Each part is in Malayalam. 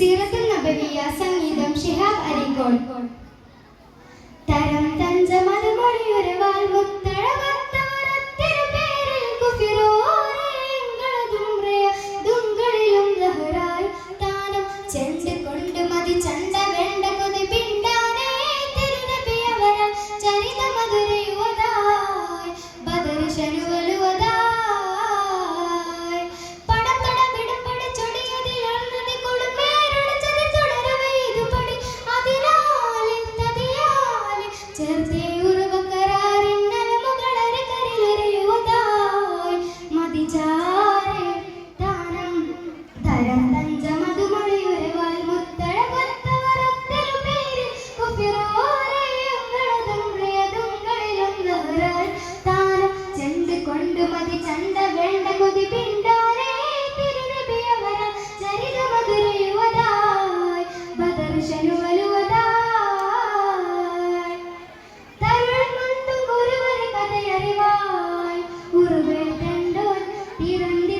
സീറത്തുൽ നബവിയ സംഗീതം ഷിഹാബ് അരിക്കോട് തരം മൊഴിയൊരുവാൽ മുത്തഴവർ Deus.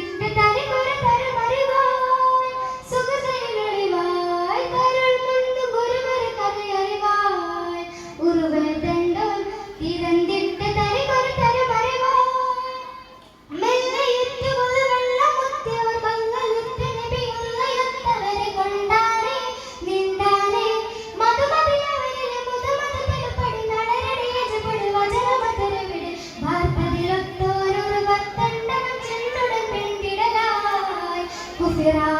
നിന്റെ será.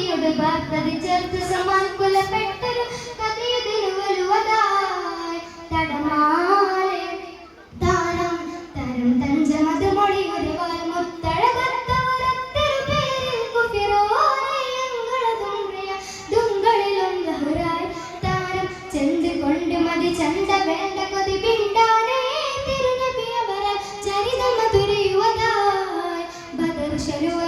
കത്തിയുടെ ഭക്തതി ചേർത്ത് സമാൻകുലപ്പെട്ടൊരു കഥയതിന് വലുവതായി തടമാല. താരം തരം തഞ്ചമത മൊഴി ഒരു വാൽമുത്തഴ ചരിതമ തുരയുവതായി ബദർ ശരുവ